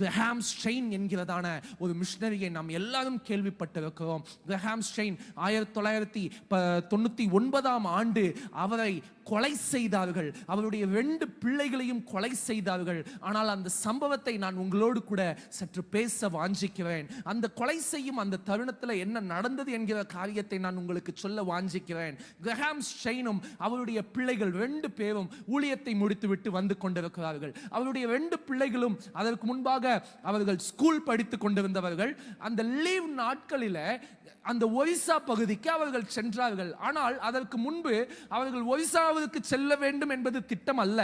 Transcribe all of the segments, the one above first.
Graham strain என்கிறதான ஒரு மிஷினரியை நாம் எல்லாரும் கேள்விப்பட்டிருக்கிறோம். கிரஹாம் ஸ்ட்ரெயின் ஆயிரத்தி தொள்ளாயிரத்தி ப- தொண்ணூத்தி ஒன்பதாம் ஆண்டு அவரை கொலை செய்தார்கள். அவருடைய ரெண்டு பிள்ளைகளையும் கொலை செய்தார்கள். ஆனால் அந்த சம்பவத்தை நான் உங்களோடு கூட சற்று பேச வாஞ்சிக்கிறேன். அந்த கொலை செய்யும் அந்த தருணத்தில் என்ன நடந்தது என்கிற காரியத்தை நான் உங்களுக்கு சொல்ல வாஞ்சிக்கிறேன். கிரஹாம் ஸ்ட்ரெயினும் அவருடைய பிள்ளைகள் ரெண்டு பேரும் ஊழியத்தை முடித்துவிட்டு வந்து கொண்டிருக்கிறார்கள். அவருடைய ரெண்டு பிள்ளைகளும் அதற்கு முன்பாக அவர்கள் ஸ்கூல் படித்து கொண்டிருந்தவர்கள் அந்த லீவ் நாட்களில அந்த ஒரிசா பகுதிக்கு அவர்கள் சென்றார்கள். ஆனால் அதற்கு முன்பு அவர்கள் ஒரிசாவுக்கு செல்ல வேண்டும் என்பது திட்டம் அல்ல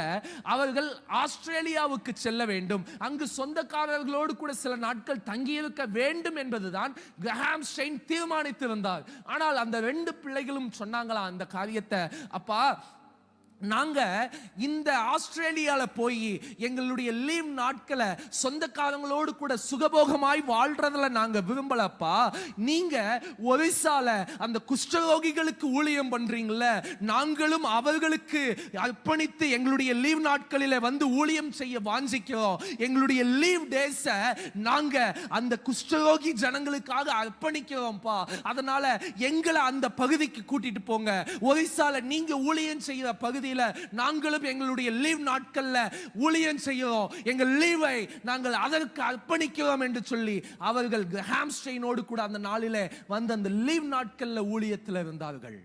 அவர்கள் ஆஸ்திரேலியாவுக்கு செல்ல வேண்டும். அங்கு சொந்தக்காரர்களோடு கூட சில நாட்கள் தங்கியிருக்க வேண்டும் என்பதுதான் கிரஹாம் ஸ்டெயின் தீர்மானித்திருந்தார். ஆனால் அந்த ரெண்டு பிள்ளைகளும் சொன்னாங்களா அந்த காரியத்தை? அப்பா நாங்க இந்த ஆஸ்திரேலியால போய் எங்களுடைய லீவ் நாட்களை சொந்தக்காரங்களோடு கூட சுகபோகமாய் வாழ்றதுல நாங்க விரும்பலப்பா. நீங்க ஒரிசால அந்த குஷ்டரோகிகளுக்கு ஊழியம் பண்ணுறீங்கள நாங்களும் அவர்களுக்கு அர்ப்பணித்து எங்களுடைய லீவ் நாட்களில வந்து ஊழியம் செய்ய வாஞ்சிக்கிறோம். எங்களுடைய லீவ் டேஸ நாங்க அந்த குஷ்டரோகி ஜனங்களுக்காக அர்ப்பணிக்கிறோம்ப்பா. அதனால எங்களை அந்த பகுதிக்கு கூட்டிட்டு போங்க. ஒரிசால நீங்க ஊழியம் செய்யற பகுதியில நாங்களும் எங்களுடைய லீவ் நாட்களில் ஊழியம் செய்கிறோம். எங்கள் லீவை நாங்கள் அதற்கு அர்ப்பணிக்கிறோம் என்று சொல்லி அவர்கள் ஹாம்ஸ்டெயினோடு கூட அந்த நாளில் வந்து அந்த லீவ் நாட்களில் ஊழியத்தில் இருந்தார்கள்.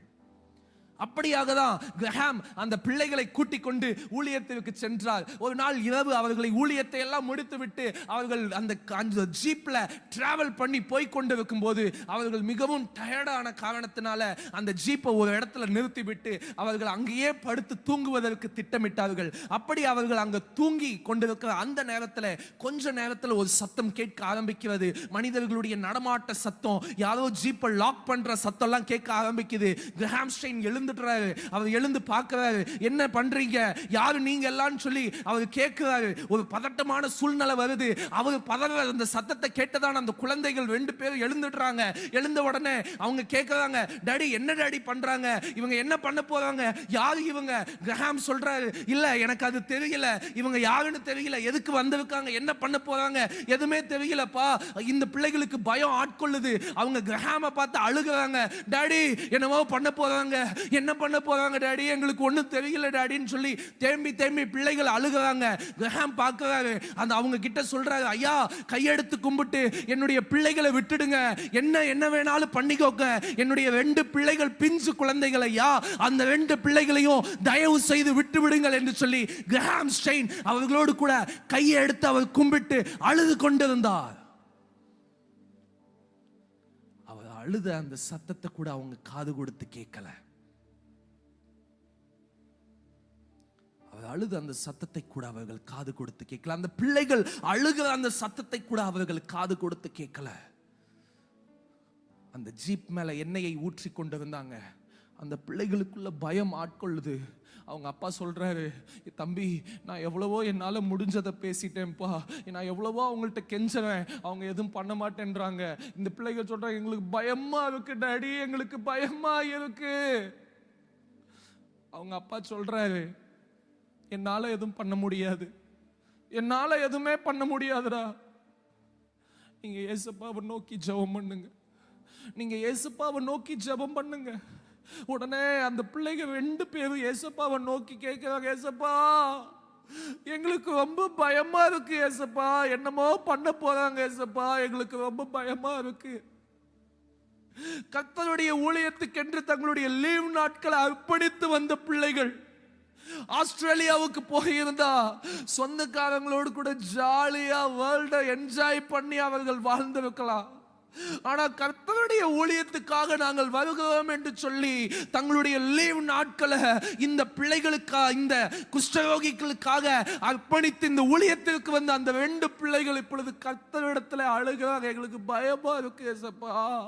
அப்படியாக தான் கிரஹாம் அந்த பிள்ளைகளை கூட்டிக் கொண்டு ஊழியத்திற்கு சென்றார். ஒரு நாள் இரவு அவர்களை ஊழியத்தை எல்லாம் முடித்துவிட்டு அவர்கள் அந்த அந்த ஜீப்ல டிராவல் பண்ணி போய் கொண்டிருக்கும் போது அவர்கள் மிகவும் டயர்டான காரணத்தினால அந்த ஜீப்பை ஒரு இடத்துல நிறுத்திவிட்டு அவர்கள் அங்கேயே படுத்து தூங்குவதற்கு திட்டமிட்டார்கள். அப்படி அவர்கள் அங்கே தூங்கி கொண்டிருக்கிற அந்த நேரத்தில் கொஞ்ச நேரத்தில் ஒரு சத்தம் கேட்க ஆரம்பிக்கிறது. மனிதர்களுடைய நடமாட்ட சத்தம் யாரோ ஜீப்பை லாக் பண்ற சத்தம்லாம் கேட்க ஆரம்பிக்குது. கிரஹாம்ஸ்டைன் எழுந்துடுறாரு அவர் எழுந்து பார்க்கிறாரு. என்ன பண்றீங்க? யாரு நீங்க எல்லாம் சொல்லி அவர் கேட்கிறாரு. ஒரு பதட்டமான சூழ்நிலை வருது. அவர் பதற அந்த சத்தத்தை கேட்டதான அந்த குழந்தைகள் ரெண்டு பேரும் எழுந்துடுறாங்க எழுந்த உடனே அவங்க கேட்குறாங்க டாடி என்ன டாடி பண்றாங்க? இவங்க என்ன பண்ண போறாங்க? யாரு இவங்க? கிரஹாம் சொல்றாரு இல்ல எனக்கு அது தெரியல. இவங்க யாருன்னு தெரியல. எதுக்கு வந்திருக்காங்க? என்ன பண்ண போறாங்க? எதுவுமே தெரியலப்பா. இந்த பிள்ளைகளுக்கு பயம் ஆட்கொள்ளுது. அவங்க கிரஹாம பார்த்து அழுகுறாங்க. டாடி என்னவோ பண்ண போறாங்க. என்ன பண்ண போறாங்க டாடி? எங்களுக்கு ஒன்றும் தெரியல டாடின்னு சொல்லி தேம்பி தேம்பி பிள்ளைகள் அழுகுறாங்க. கிரஹாம் பார்க்குறாரு. அந்த அவங்க கிட்ட சொல்றாரு ஐயா கையெடுத்து கும்பிட்டு என்னுடைய பிள்ளைகளை விட்டுடுங்க. என்ன என்ன வேணாலும் பண்ணிக்கோங்க. என்னுடைய ரெண்டு பிள்ளைகள் பிஞ்சு குழந்தைகள் ஐயா. அந்த ரெண்டு பிள்ளைகளையும் தயவு செய்து விட்டு விடுங்கள் என்று சொல்லி கிரஹாம் ஸ்டெயின் அவர்களோடு கூட கையை எடுத்து அவர் கும்பிட்டு அழுது கொண்டிருந்தார். அவர் அழுத அந்த சத்தத்தை கூட அவங்க காது கொடுத்து கேட்கல. அழுத அந்த சத்தத்தை கூட அவர்கள் காது கொடுத்து கேட்கல. அந்த பிள்ளைகள் அழுகிற அந்த சத்தத்தை கூட அவர்கள் காது கொடுத்து கேட்கல. அந்த ஜீப் மேல எண்ணெயை ஊற்றி கொண்டிருந்தாங்க அந்த பிள்ளைகளுக்குள்ள பயம் ஆட்கொள்ளுது. அவங்க அப்பா சொல்றாரு தம்பி நான் எவ்வளவோ என்னால் முடிஞ்சதை பேசிட்டேன்ப்பா. நான் எவ்வளவோ அவங்கள்ட்ட கெஞ்சுறேன். அவங்க எதுவும் பண்ண மாட்டேன்றாங்க. இந்த பிள்ளைகள் சொல்றாங்க எங்களுக்கு பயமா இருக்கு டாடி. எங்களுக்கு பயமா இருக்கு. அவங்க அப்பா சொல்றாரு என்னால் எதுவும் பண்ண முடியாது. என்னால் எதுவுமே பண்ண முடியாதுடா. நீங்கள் ஏசப்பாவை நோக்கி ஜெபம் பண்ணுங்க. நீங்கள் ஏசப்பாவை நோக்கி ஜெபம் பண்ணுங்க. உடனே அந்த பிள்ளைங்க ரெண்டு பேரும் ஏசப்பாவை நோக்கி கேட்குறாங்க ஏசப்பா எங்களுக்கு ரொம்ப பயமா இருக்கு ஏசப்பா என்னமோ பண்ண போறாங்க ஏசப்பா எங்களுக்கு ரொம்ப பயமா இருக்கு. கத்தருடைய ஊழியத்துக்கென்று தங்களுடைய லீவ் நாட்களை அர்ப்பணித்து வந்த பிள்ளைகள் ஆஸ்திரேலியாவுக்கு போயிருந்தா சொந்தக்காரங்களோடு கூட ஜாலியா வேர்ல்ட என்ஜாய் பண்ணி அவர்கள் வாழ்ந்திருக்கலாம். ஆனா கர்த்தருடைய ஊழியத்துக்காக நாங்கள் வருகிறோம் என்று சொல்லி தங்களுடைய லீவ் நாட்களை இந்த பிள்ளைகளுக்கா இந்த குஷ்டரோகிகளுக்காக அர்ப்பணித்து இந்த ஊழியத்திற்கு வந்த அந்த ரெண்டு பிள்ளைகள் இப்பொழுது கர்த்தரிடத்துல அழுகிறாங்க. எங்களுக்கு பயமா இருக்கு ஏசப்பா.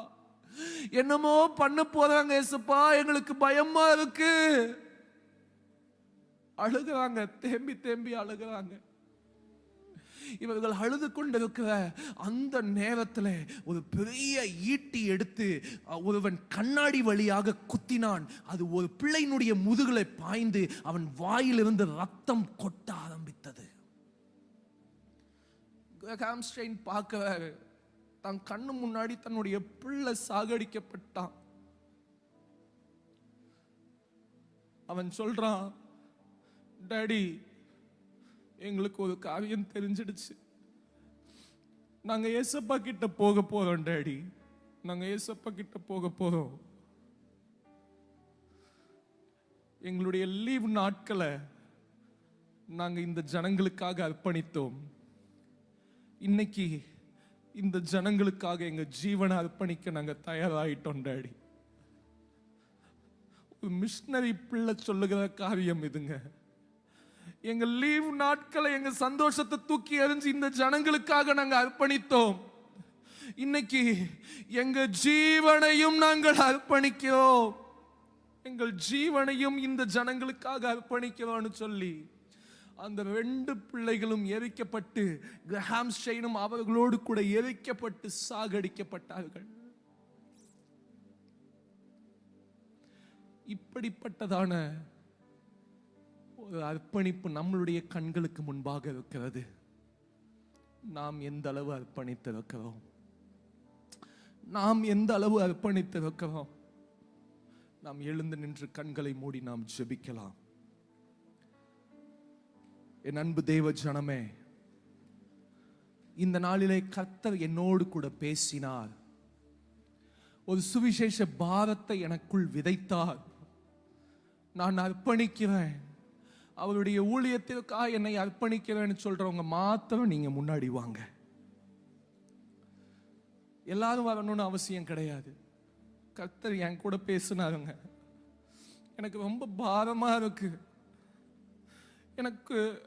என்னமோ பண்ண போறாங்க ஏசப்பா. எங்களுக்கு பயமா இருக்கு. அழுகுறாங்க தேம்பி தேம்பி அழுகுறாங்க. இவர்கள் அழுது கொண்டிருக்கிற அந்த நேரத்தில் ஒரு பெரிய ஈட்டி எடுத்து ஒருவன் கண்ணாடி வழியாக குத்தினான். அது ஒரு பிள்ளையினுடைய முதுகலை பாய்ந்து அவன் வாயிலிருந்து ரத்தம் கொட்ட ஆரம்பித்தது. ஹாம்ஸ்டைன் பார்க்கிறாரு. தன் கண்ணு முன்னாடி தன்னுடைய பிள்ளை சாகடிக்கப்பட்டான். அவன் சொல்றான் டாடி எங்களுக்கு ஒரு காரியம் தெரிஞ்சிடுச்சு. நாங்கள் ஏசப்பா கிட்ட போக போகிறோம் டேடி. நாங்கள் ஏசப்பா கிட்ட போக போகிறோம் எங்களுடைய லீவ் நாட்களை நாங்கள் இந்த ஜனங்களுக்காக அர்ப்பணித்தோம். இன்னைக்கு இந்த ஜனங்களுக்காக எங்கள் ஜீவனை அர்ப்பணிக்க நாங்கள் தயாராகிட்டோம் டேடி. ஒரு மிஷினரி பிள்ளை சொல்லுகிற காரியம் இதுங்க. எங்க லீவ் நாட்களை எங்க சந்தோஷத்தை தூக்கி எறிஞ்சு இந்த ஜனங்களுக்காக நாங்கள் அர்ப்பணித்தோம். இன்னைக்கு எங்க ஜீவனையும் நாங்கள் அர்ப்பணிக்கிறோம். எங்கள் ஜீவனையும் இந்த ஜனங்களுக்காக அர்ப்பணிக்கிறோம்னு சொல்லி அந்த ரெண்டு பிள்ளைகளும் எரிக்கப்பட்டு கிரஹாம் ஸ்டெயினும் அவர்களோடு கூட எரிக்கப்பட்டு சாகடிக்கப்பட்டார்கள். இப்படிப்பட்டதான அர்ப்பணிப்பு நம்மளுடைய கண்களுக்கு முன்பாக இருக்கிறது. நாம் எந்த அளவு அர்ப்பணித்திருக்கிறோம்? நாம் எந்த அளவு அர்ப்பணித்திருக்கிறோம்? நாம் எழுந்து நின்று கண்களை மூடி நாம் ஜெபிக்கலாம். என் அன்பு தேவ ஜனமே இந்த நாளிலே கர்த்தர் என்னோடு கூட பேசினார். ஒரு சுவிசேஷ பாரத்தை எனக்குள் விதைத்தார். நான் அர்ப்பணிக்கிறேன். அவருடைய ஊழியத்திற்காக என்னை அர்ப்பணிக்கிறேன்னு சொல்றவங்க மாத்திரம் நீங்க முன்னாடி வாங்க. எல்லாரும் வரணும்னு அவசியம் கிடையாது. கர்த்தர் என் கூட பேசினாருங்க. எனக்கு ரொம்ப பாரமா இருக்கு. எனக்கு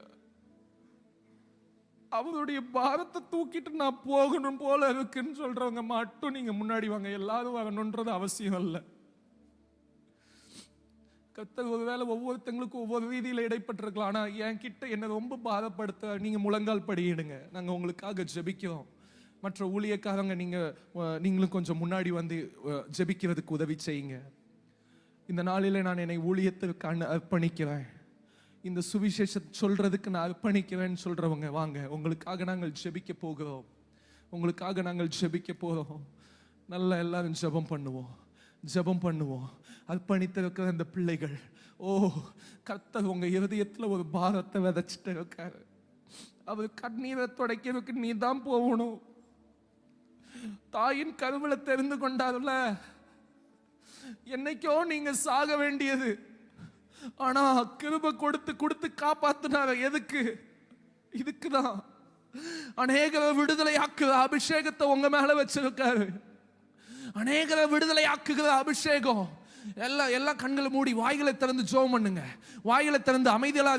அவருடைய பாரத்தை தூக்கிட்டு நான் போகணும் போல இருக்குன்னு சொல்றவங்க மட்டும் நீங்க முன்னாடி வாங்க. எல்லாரும் வரணுன்றது அவசியம் இல்லை. கத்தர் ஒருவேளை ஒவ்வொருத்தங்களுக்கும் ஒவ்வொரு ரீதியில் இடைப்பட்டிருக்கலாம். ஆனால் என் கிட்ட என்னை ரொம்ப பாதப்படுத்த நீங்கள் முழங்கால் படியிடுங்க. நாங்கள் உங்களுக்காக ஜெபிக்கிறோம். மற்ற ஊழியக்காரங்க நீங்கள் நீங்களும் கொஞ்சம் முன்னாடி வந்து ஜெபிக்கிறதுக்கு உதவி செய்யுங்க. இந்த நாளில் நான் என்னை ஊழியத்திற்கு அர்ப்பணிக்கிறேன். இந்த சுவிசேஷத்தை சொல்கிறதுக்கு நான் அர்ப்பணிக்கிறேன்னு சொல்கிறவங்க வாங்க. உங்களுக்காக நாங்கள் ஜெபிக்க போகிறோம். உங்களுக்காக நாங்கள் ஜெபிக்க போகிறோம் நல்லா எல்லாரும் ஜெபம் பண்ணுவோம். ஜெபம் பண்ணுவோம். அர்ப்பணித்திருக்கிற அந்த பிள்ளைகள். ஓ கர்த்தர் உங்க இருதயத்துல ஒரு பாரத்தை விதைச்சிட்டு இருக்காரு. அவர் கண்ணீரை துடைக்கிறதுக்கு நீ தான் போகணும். தாயின் கருவில தெரிந்து கொண்டாருல. என்னைக்கோ நீங்க சாக வேண்டியது. ஆனா கிருப கொடுத்து கொடுத்து காப்பாத்தினாரு எதுக்கு? இதுக்குதான். அநேகரை விடுதலையாக்குற அபிஷேகத்தை உங்க மேல வச்சிருக்காரு. அநேகரை விடுதலையாக்குகிற அபிஷேகம். எல்லாம் எல்லா கண்களை மூடி வாய்களை திறந்து ஜோம் பண்ணுங்க. வாய்களை திறந்து அமைதியெல்லாம்